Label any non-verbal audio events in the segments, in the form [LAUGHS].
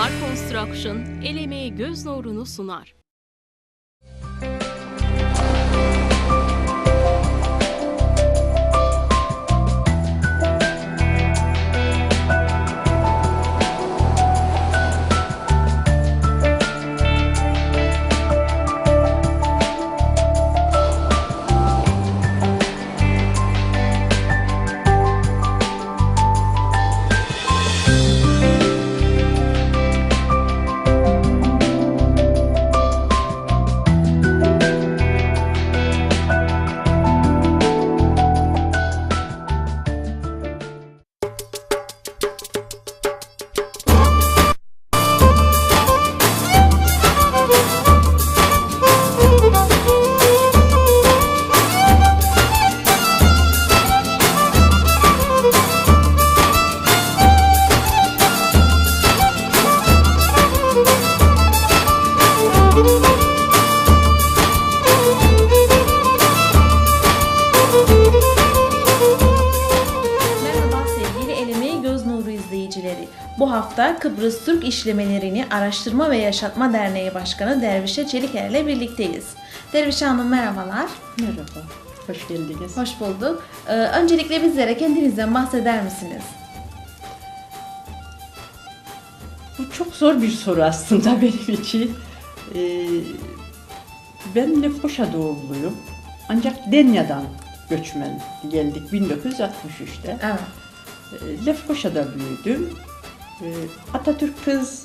Bahar Construction el emeği göz nurunu sunar. Kıbrıs Türk İşlemelerini Araştırma ve Yaşatma Derneği Başkanı Dervişe Çeliker ile birlikteyiz. Dervişe Hanım merhabalar. Merhaba, hoş geldiniz. Hoş bulduk. Ee, öncelikle bizlere kendinizden bahseder misiniz? Bu çok zor bir soru aslında [LAUGHS] benim için. Ee, ben Lefkoşa doğumluyum. Ancak Denya'dan göçmen geldik 1963'te. Evet. Ee, Lefkoşa'da büyüdüm. Ee, Atatürk Kız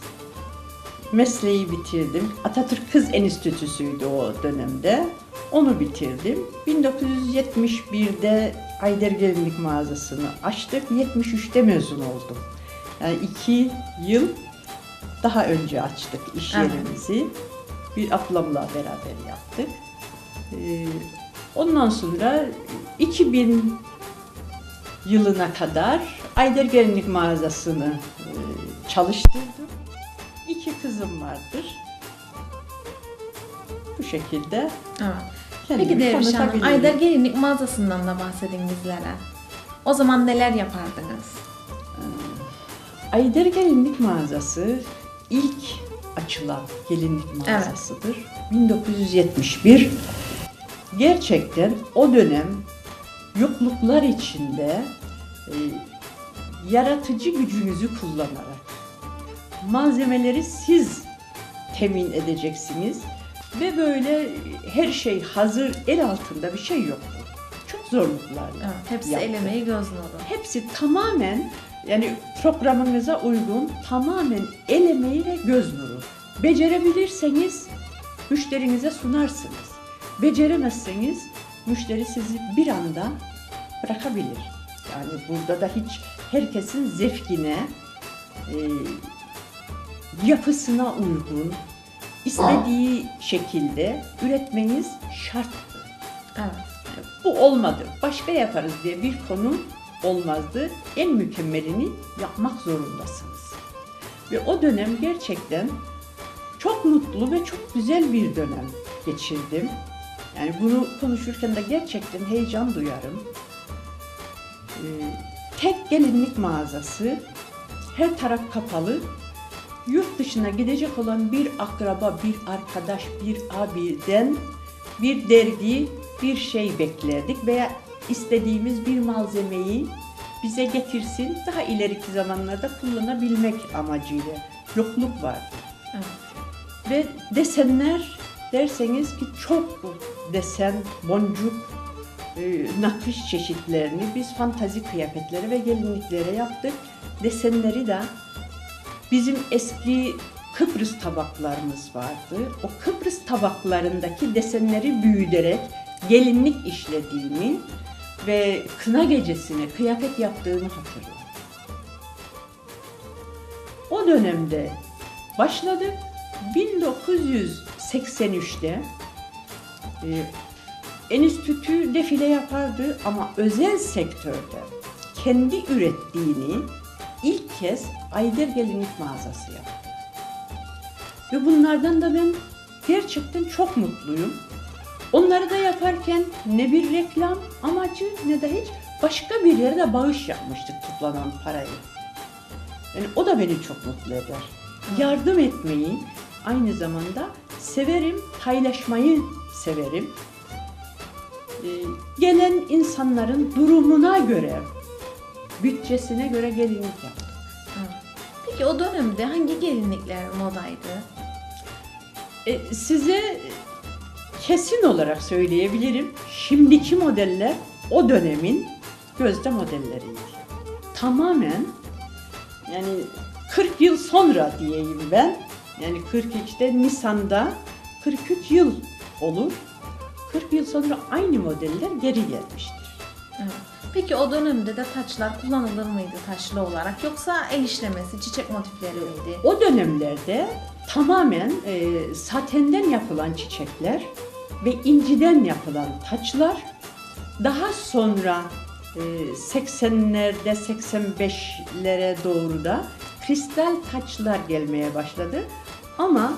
mesleği bitirdim. Atatürk Kız Enstitüsü'ydü o dönemde. Onu bitirdim. 1971'de Ayder Gelinlik mağazasını açtık. 73'te mezun oldum. Yani iki yıl daha önce açtık iş Evet. yerimizi. Bir ablamla beraber yaptık. Ee, ondan sonra 2000 yılına kadar Ayder Gelinlik mağazasını e, çalıştırdım. İki kızım vardır. Bu şekilde evet. Peki Derviş Hanım. Ayder Gelinlik mağazasından da bahsedin bizlere. O zaman neler yapardınız? Ayder Gelinlik mağazası ilk açılan gelinlik mağazasıdır. 1971. Gerçekten o dönem yokluklar içinde e, yaratıcı gücünüzü kullanarak malzemeleri siz temin edeceksiniz ve böyle her şey hazır el altında bir şey yoktu. Çok zorluklarla. Evet, hepsi yaptık. el emeği göz nuru. Hepsi tamamen yani programınıza uygun tamamen el emeği ve göz nuru. Becerebilirseniz müşterinize sunarsınız. Beceremezseniz müşteri sizi bir anda bırakabilir. Yani burada da hiç herkesin zevkine, e, yapısına uygun, istediği şekilde üretmeniz. Evet. Bu olmadı. Başka yaparız diye bir konu olmazdı. En mükemmelini yapmak zorundasınız. Ve o dönem gerçekten çok mutlu ve çok güzel bir dönem geçirdim. Yani bunu konuşurken de gerçekten heyecan duyarım. Ee, tek gelinlik mağazası, her taraf kapalı. Yurt dışına gidecek olan bir akraba, bir arkadaş, bir abiden bir dergi, bir şey beklerdik veya istediğimiz bir malzemeyi bize getirsin, daha ileriki zamanlarda kullanabilmek amacıyla yokluk vardı. Evet. Ve desenler derseniz ki çok desen, boncuk, nakış çeşitlerini biz fantazi kıyafetlere ve gelinliklere yaptık. Desenleri de bizim eski Kıbrıs tabaklarımız vardı. O Kıbrıs tabaklarındaki desenleri büyüterek gelinlik işlediğini ve kına gecesine kıyafet yaptığını hatırlıyorum. O dönemde başladık. 1983'te e, enstitü defile yapardı ama özel sektörde kendi ürettiğini ilk kez Ayder Gelinlik mağazası yaptı. Ve bunlardan da ben gerçekten çok mutluyum. Onları da yaparken ne bir reklam amacı ne de hiç başka bir yere de bağış yapmıştık toplanan parayı. Yani o da beni çok mutlu eder. yardım etmeyi aynı zamanda severim, paylaşmayı severim. Gelen insanların durumuna göre, bütçesine göre gelinlik yaptım. Evet. Peki o dönemde hangi gelinlikler modaydı? E, size kesin olarak söyleyebilirim. Şimdiki modeller o dönemin gözde modelleriydi. Tamamen yani 40 yıl sonra diyeyim ben. Yani 43'te Nisan'da 43 yıl olur. 40 yıl sonra aynı modeller geri gelmiştir. Evet. Peki o dönemde de taçlar kullanılır mıydı taşlı olarak yoksa el işlemesi, çiçek motifleri miydi? O dönemlerde tamamen e, satenden yapılan çiçekler ve inciden yapılan taçlar daha sonra e, 80'lerde 85'lere doğru da kristal taçlar gelmeye başladı. Ama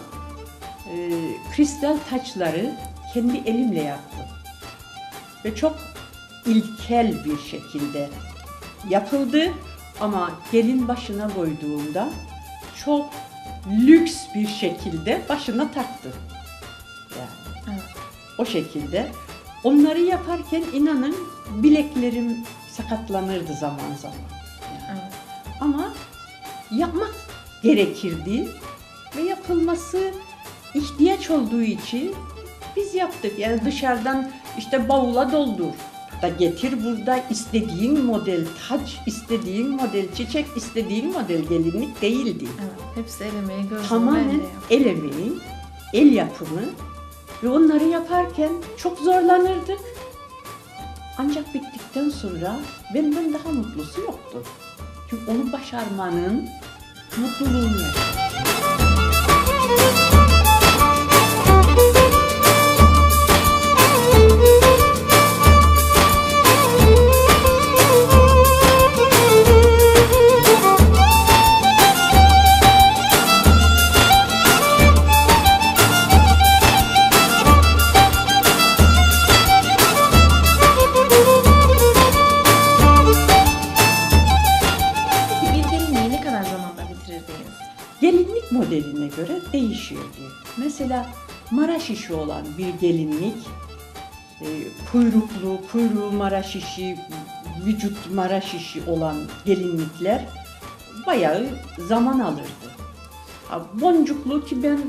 e, kristal taçları kendi elimle yaptım. Ve çok ilkel bir şekilde yapıldı ama gelin başına koyduğunda çok lüks bir şekilde başına taktı. Yani Evet. o şekilde. Onları yaparken inanın bileklerim sakatlanırdı zaman zaman. Yani. Evet. Ama yapmak gerekirdi ve yapılması ihtiyaç olduğu için biz yaptık. Yani dışarıdan işte bavula doldur da getir burada istediğin model taç, istediğin model çiçek, istediğin model gelinlik değildi. Evet. Hepsi el emeği, göz nuru, Tamamen el emeği, el yapımı ve onları yaparken çok zorlanırdık. Ancak bittikten sonra benden daha mutlusu yoktu. Çünkü onu başarmanın mutluluğunu yaşadım. Kuyruğu Maraş işi, vücut Maraş işi olan gelinlikler bayağı zaman alırdı. Boncuklu ki ben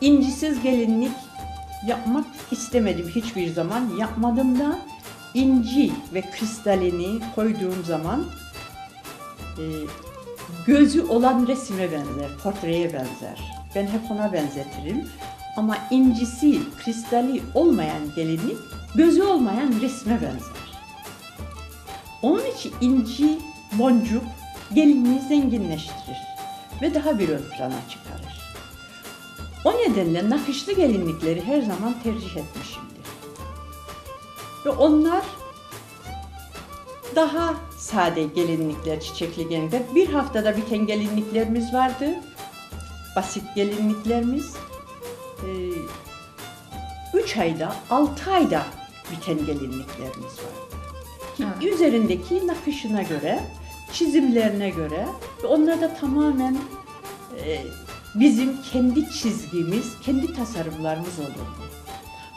incisiz gelinlik yapmak istemedim hiçbir zaman. Yapmadım da inci ve kristalini koyduğum zaman e, gözü olan resime benzer, portreye benzer. Ben hep ona benzetirim. Ama incisi, kristali olmayan gelinlik, gözü olmayan resme benzer. Onun için inci, boncuk gelinliği zenginleştirir ve daha bir ön plana çıkarır. O nedenle nakışlı gelinlikleri her zaman tercih etmişimdir. Ve onlar daha sade gelinlikler, çiçekli gelinlikler. Bir haftada biten gelinliklerimiz vardı. Basit gelinliklerimiz. Ee, üç ayda, altı ayda biten gelinliklerimiz vardı. Ki Evet. üzerindeki nakışına göre, çizimlerine göre ve onlar da tamamen e, bizim kendi çizgimiz, kendi tasarımlarımız olurdu.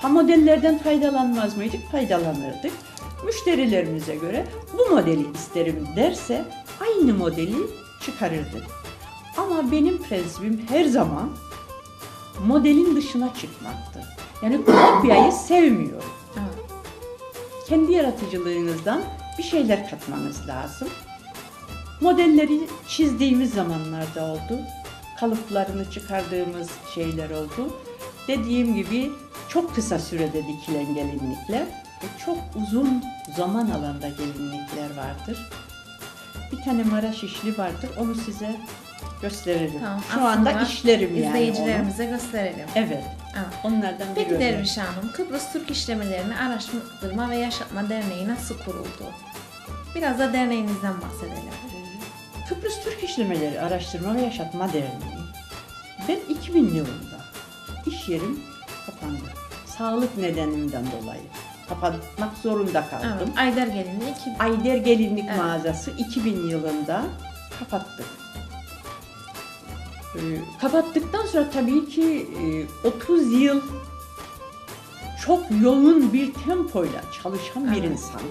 Ha modellerden faydalanmaz mıydık? Faydalanırdık. Müşterilerimize göre bu modeli isterim derse aynı modeli çıkarırdık. Ama benim prensibim her zaman modelin dışına çıkmaktı. Yani kopyayı sevmiyorum. Kendi yaratıcılığınızdan bir şeyler katmanız lazım. Modelleri çizdiğimiz zamanlarda oldu. Kalıplarını çıkardığımız şeyler oldu. Dediğim gibi çok kısa sürede dikilen gelinlikler ve çok uzun zaman alanda gelinlikler vardır. Bir tane Maraş işli vardır. Onu size gösteririm. Tamam, Şu anda işlerim yani onu. İzleyicilerimize gösterelim. Evet. Evet. Onlardan Peki biri. Derviş Hanım, Kıbrıs Türk İşlemelerini Araştırma ve Yaşatma Derneği nasıl kuruldu? Biraz da derneğinizden bahsedelim. Kıbrıs Türk İşlemeleri Araştırma ve Yaşatma Derneği. Ben 2000 yılında iş yerim kapandı. Sağlık nedenimden dolayı kapatmak zorunda kaldım. Evet, Ayder Gelinliği iki... Ayder Gelinlik Evet. mağazası 2000 yılında kapattık. Ee, kapattıktan sonra tabii ki e, 30 yıl çok yoğun bir tempoyla çalışan bir Evet. insan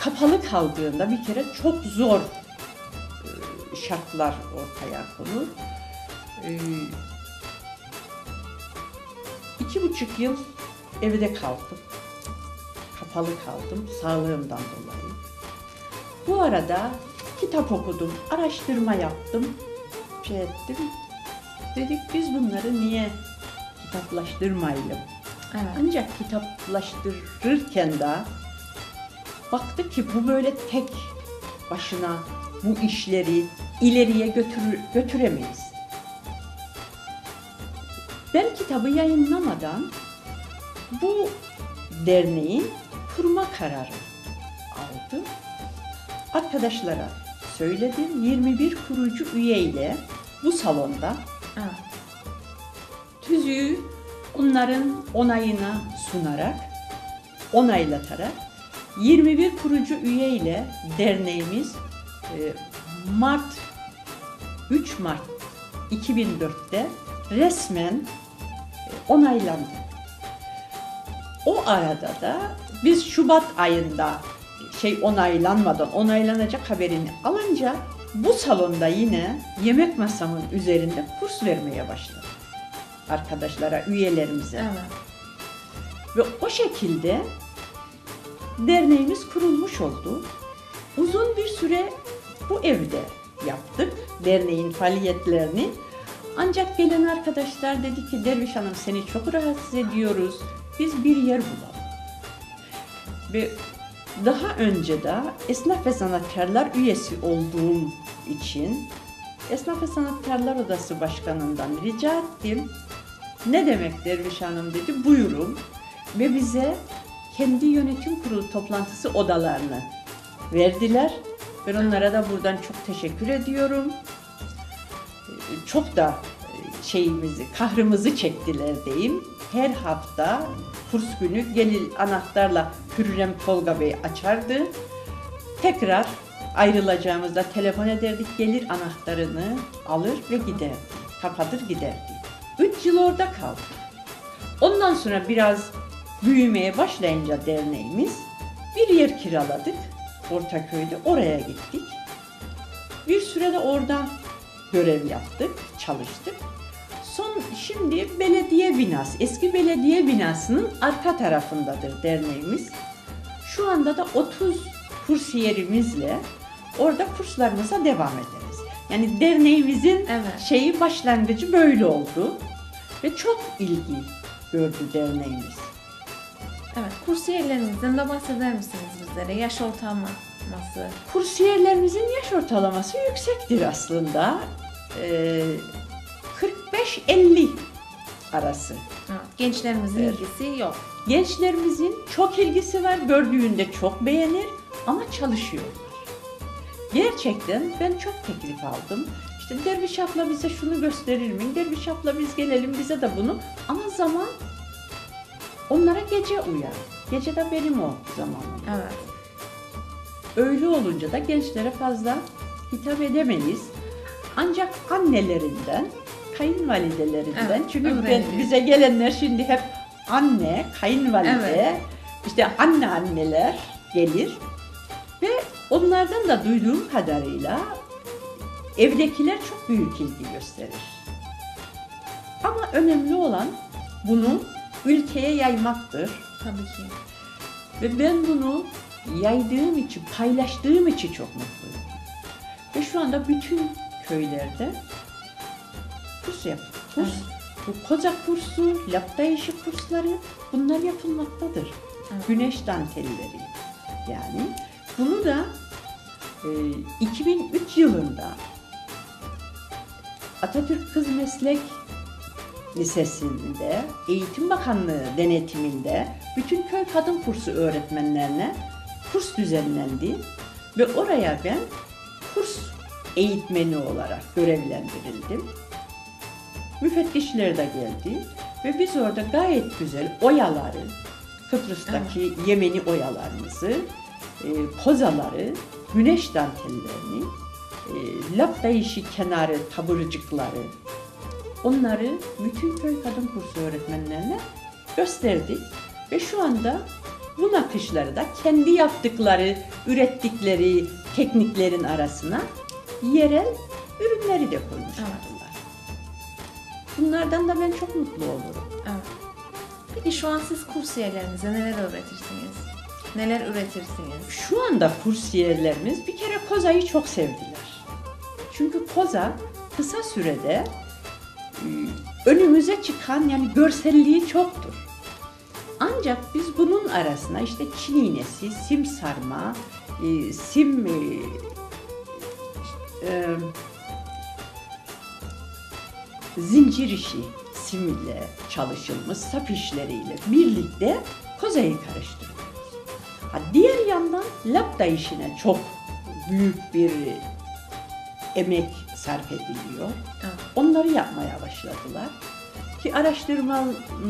kapalı kaldığında bir kere çok zor e, şartlar ortaya konur. Ee, iki buçuk yıl evde kaldım. Kapalı kaldım sağlığımdan dolayı. Bu arada kitap okudum, araştırma yaptım, şey ettim. Dedik biz bunları niye kitaplaştırmayalım? Evet. Ancak kitaplaştırırken de baktık ki bu böyle tek başına bu işleri ileriye götürür, götüremeyiz. Ben kitabı yayınlamadan bu derneği kurma kararı aldım. Arkadaşlara söyledim. 21 kurucu üyeyle bu salonda Evet. tüzüğü onların onayına sunarak, onaylatarak 21 kurucu üye ile derneğimiz e, Mart 3 Mart 2004'te resmen e, onaylandı. O arada da biz Şubat ayında şey onaylanmadan onaylanacak haberini alınca bu salonda yine yemek masamın üzerinde kurs vermeye başladım arkadaşlara, üyelerimize. Evet. Ve o şekilde derneğimiz kurulmuş oldu. Uzun bir süre bu evde yaptık derneğin faaliyetlerini. Ancak gelen arkadaşlar dedi ki Derviş Hanım seni çok rahatsız ediyoruz. Biz bir yer bulalım. Ve daha önce de Esnaf ve Sanatkarlar üyesi olduğum için Esnaf ve Sanatkarlar Odası Başkanı'ndan rica ettim. Ne demek Derviş Hanım dedi. Buyurun. Ve bize kendi yönetim kurulu toplantısı odalarını verdiler. Ben onlara da buradan çok teşekkür ediyorum. Çok da e, şeyimizi, kahrımızı çektiler diyeyim. Her hafta kurs günü gelir anahtarla Hürrem Tolga Bey açardı. Tekrar ayrılacağımızda telefon ederdik, gelir anahtarını alır ve giderdi. Kapatır giderdi. Üç yıl orada kaldı. Ondan sonra biraz büyümeye başlayınca derneğimiz bir yer kiraladık Ortaköy'de. Oraya gittik. Bir sürede orada görev yaptık, çalıştık. Son şimdi belediye binası, eski belediye binasının arka tarafındadır derneğimiz. Şu anda da 30 kursiyerimizle orada kurslarımıza devam ederiz. Yani derneğimizin Evet. şeyi başlangıcı böyle oldu ve çok ilgi gördü derneğimiz. Evet. Kursiyerlerimizden de bahseder misiniz bizlere? Yaş ortalaması. Kursiyerlerimizin yaş ortalaması yüksektir aslında. Ee, 45-50 arası. Evet. Gençlerimizin Evet. ilgisi yok. Gençlerimizin çok ilgisi var, gördüğünde çok beğenir ama çalışıyorlar. Gerçekten ben çok teklif aldım. İşte Derviş abla bize şunu gösterir mi? Derviş abla biz gelelim bize de bunu. Ama zaman onlara gece uyar. Gece de benim o zamanım. Evet. Öyle olunca da gençlere fazla hitap edemeyiz. Ancak annelerinden, kayınvalidelerinden Evet, çünkü ben, bize gelenler şimdi hep anne, kayınvalide, Evet. işte anneanneler gelir ve onlardan da duyduğum kadarıyla evdekiler çok büyük ilgi gösterir. Ama önemli olan bunu ülkeye yaymaktır. Tabii ki. Ve ben bunu yaydığım için, paylaştığım için çok mutluyum. Ve şu anda bütün köylerde kurs yap. Kurs, bu kozak kursu, lapta işi kursları bunlar yapılmaktadır. Evet. Güneş dantelleri yani. Bunu da e, 2003 yılında Atatürk Kız Meslek Lisesi'nde Eğitim Bakanlığı denetiminde bütün köy kadın kursu öğretmenlerine kurs düzenlendi ve oraya ben kurs eğitmeni olarak görevlendirildim. Müfettişler de geldi ve biz orada gayet güzel oyaları, Kıbrıs'taki Yemeni oyalarımızı, e, kozaları, güneş dantellerini e, lapta işi kenarı, taburcukları onları bütün köy kadın kursu öğretmenlerine gösterdik. Ve şu anda bu nakışları da kendi yaptıkları, ürettikleri tekniklerin arasına yerel ürünleri de koymuş Evet. Bunlardan da ben çok mutlu olurum. Evet. Peki şu an siz kursiyerlerinize neler öğretirsiniz? Neler üretirsiniz? Şu anda kursiyerlerimiz bir kere kozayı çok sevdiler. Çünkü koza kısa sürede e, önümüze çıkan yani görselliği çoktur. Ancak biz bunun arasına işte çin iğnesi, sim sarma, e, sim e, zincir işi sim ile çalışılmış sap işleriyle birlikte kozayı karıştırıyoruz. Ha, diğer yandan lapta işine çok büyük bir emek sarf ediliyor. Onları yapmaya başladılar. Ki araştırma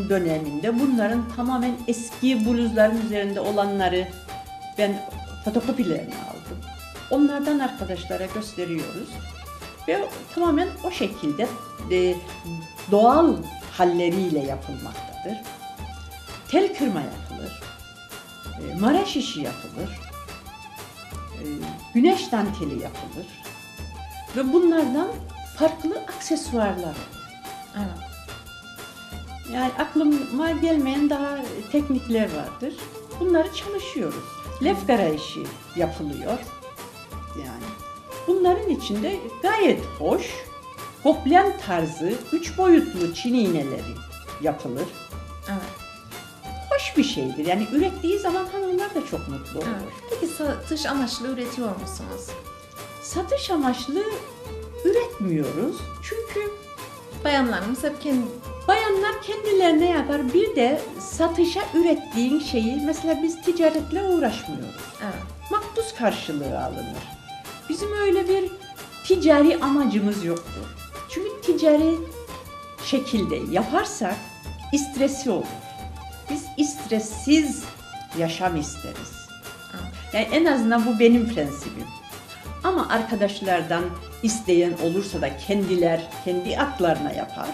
döneminde bunların tamamen eski bluzların üzerinde olanları ben fotokopilerini aldım. Onlardan arkadaşlara gösteriyoruz. Ve tamamen o şekilde e, doğal halleriyle yapılmaktadır. Tel kırma yapılır. E, maraş işi yapılır. E, güneş danteli yapılır. Ve bunlardan farklı aksesuarlar olur. Evet. Yani aklıma gelmeyen daha teknikler vardır. Bunları çalışıyoruz. Lefkara işi yapılıyor. Yani bunların içinde gayet hoş goblen tarzı üç boyutlu çin iğneleri yapılır. Evet. Hoş bir şeydir. Yani ürettiği zaman hanımlar da çok mutlu olur. evet. Peki satış amaçlı üretiyor musunuz? Satış amaçlı üretmiyoruz. Çünkü Bayanlarımız hep kendi... Bayanlar kendilerine yapar. Bir de satışa ürettiğin şeyi mesela biz ticaretle uğraşmıyoruz. Evet. Makbuz karşılığı alınır. Bizim öyle bir ticari amacımız yoktur. Çünkü ticari şekilde yaparsak stresi olur. Biz stressiz yaşam isteriz. Evet. Yani en azından bu benim prensibim. Ama arkadaşlardan isteyen olursa da kendiler kendi aklarına yapar.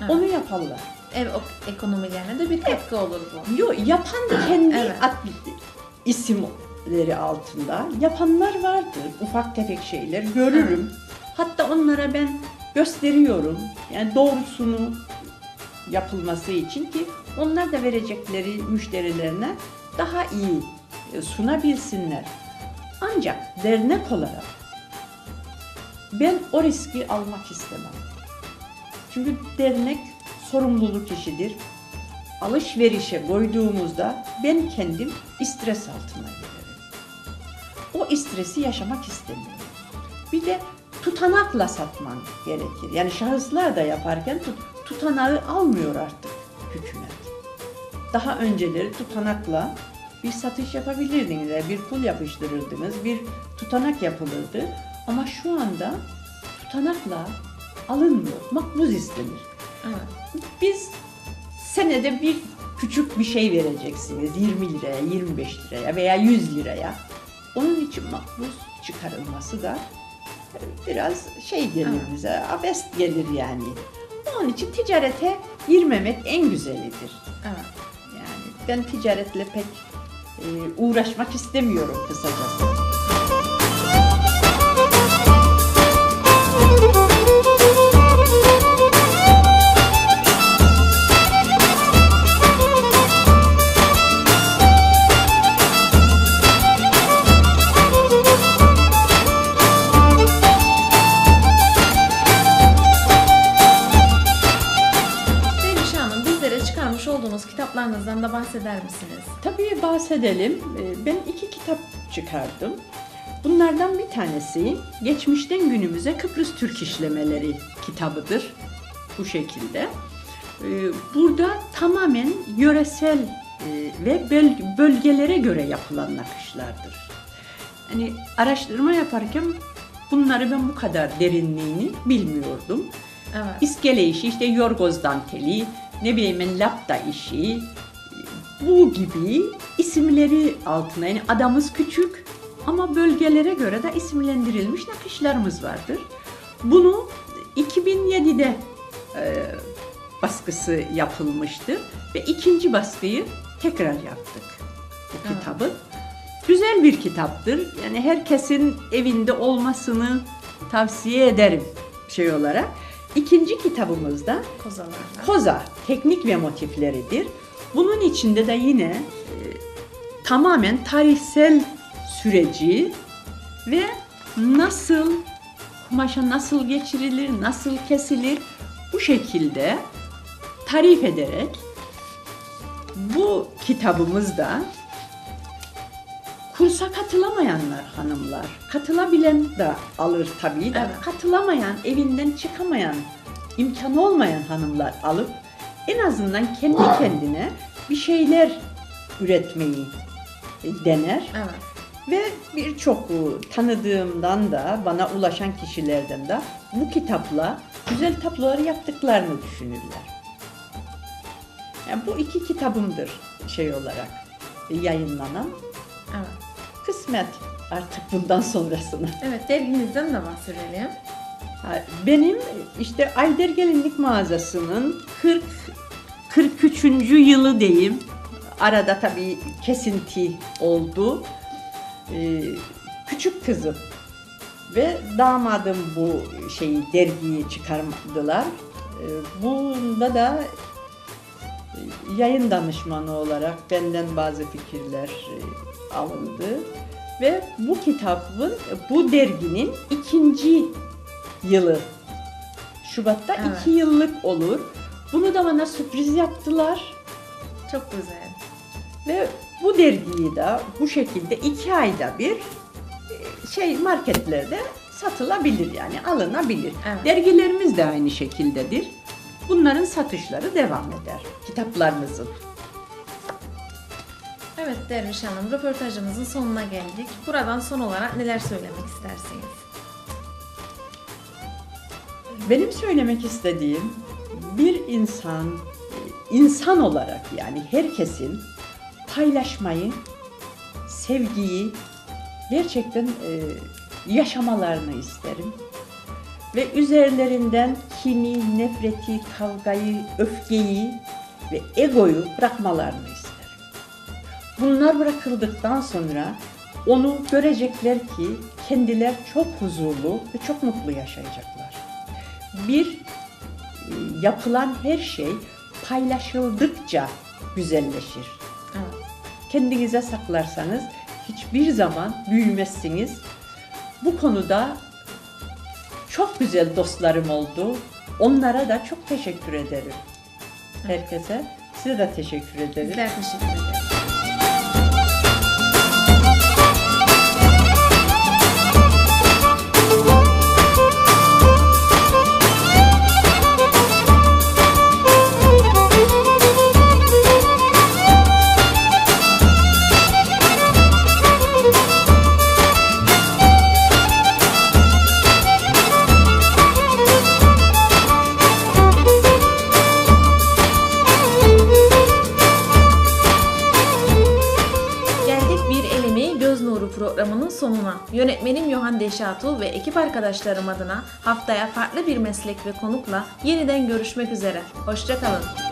Evet. Onu yaparlar. Ev ekonomilerine de bir katkı olur bu. Yo, yapan kendi Evet. ad isimleri altında yapanlar vardır. Ufak tefek şeyler görürüm. Hatta onlara ben gösteriyorum. Yani doğrusunu yapılması için ki onlar da verecekleri müşterilerine daha iyi e, sunabilsinler. Ancak dernek olarak ben o riski almak istemem. Çünkü dernek sorumluluk işidir. Alışverişe koyduğumuzda ben kendim stres altına girerim. O stresi yaşamak istemiyorum. Bir de tutanakla satman gerekir. Yani şahıslar da yaparken tut- tutanağı almıyor artık hükümet. Daha önceleri tutanakla bir satış yapabilirdiniz. Bir pul yapıştırırdınız, bir tutanak yapılırdı. Ama şu anda tutanakla alınmıyor. Makbuz istenir. Evet. Biz senede bir küçük bir şey vereceksiniz 20 liraya, 25 liraya veya 100 liraya. Onun için makbuz çıkarılması da biraz şey gelir bize, abest gelir yani. Onun için ticarete girmemek en güzelidir. Evet. Yani ben ticaretle pek e, uğraşmak istemiyorum kısacası. Bahsedelim. Ee, Ben iki kitap çıkardım. Bunlardan bir tanesi Geçmişten Günümüze Kıbrıs Türk İşlemeleri kitabıdır. Bu şekilde. Ee, Burada tamamen yöresel e, ve böl- bölgelere göre yapılan nakışlardır. Hani araştırma yaparken bunları ben bu kadar derinliğini bilmiyordum. Evet. İskele işi, işte yorgoz danteli, ne bileyim ben lapta işi, bu gibi isimleri altına yani adamız küçük ama bölgelere göre de isimlendirilmiş nakışlarımız vardır. Bunu 2007'de e, baskısı yapılmıştı ve ikinci baskıyı tekrar yaptık bu Evet. kitabı. Güzel bir kitaptır. Yani herkesin evinde olmasını tavsiye ederim şey olarak. İkinci kitabımızda Kozalarla. Koza teknik ve motifleridir. Bunun içinde de yine e, tamamen tarihsel süreci ve nasıl kumaşa nasıl geçirilir, nasıl kesilir bu şekilde tarif ederek bu kitabımızda kursa katılamayanlar hanımlar, katılabilen de alır tabii de, Evet. katılamayan, evinden çıkamayan, imkanı olmayan hanımlar alıp en azından kendi kendine bir şeyler üretmeyi dener Evet. ve birçok tanıdığımdan da bana ulaşan kişilerden de bu kitapla güzel tablolar yaptıklarını düşünürler. Yani bu iki kitabımdır şey olarak yayınlanan. Evet. Kısmet artık bundan sonrasını. Evet, dergimizden de bahsedelim. Benim işte Ayder Gelinlik mağazasının 40 43. yılı diyeyim. Arada tabii kesinti oldu. Ee, küçük kızım ve damadım bu şeyi dergiyi çıkardılar. Ee, bunda da e, yayın danışmanı olarak benden bazı fikirler e, alındı ve bu kitabın bu derginin ikinci yılı Şubat'ta Evet. iki yıllık olur. Bunu da bana sürpriz yaptılar Çok güzel. ve bu dergiyi de bu şekilde iki ayda bir e, şey marketlerde satılabilir yani alınabilir. Evet. Dergilerimiz de aynı şekildedir. Bunların satışları devam eder. Kitaplarımızın. Evet Derviş Hanım, röportajımızın sonuna geldik. Buradan son olarak neler söylemek istersiniz? Benim söylemek istediğim bir insan insan olarak yani herkesin paylaşmayı, sevgiyi gerçekten e, yaşamalarını isterim. Ve üzerlerinden kini, nefreti, kavgayı, öfkeyi ve egoyu bırakmalarını isterim. Bunlar bırakıldıktan sonra onu görecekler ki kendiler çok huzurlu ve çok mutlu yaşayacaklar. Bir e, yapılan her şey paylaşıldıkça güzelleşir. Evet. Kendinize saklarsanız hiçbir zaman büyümezsiniz. Bu konuda çok güzel dostlarım oldu. Onlara da çok teşekkür ederim. Herkese. Size de teşekkür ederim. Bizler teşekkür ederiz. Programının sonuna. Yönetmenim Yohan Deşatu ve ekip arkadaşlarım adına haftaya farklı bir meslek ve konukla yeniden görüşmek üzere. Hoşçakalın.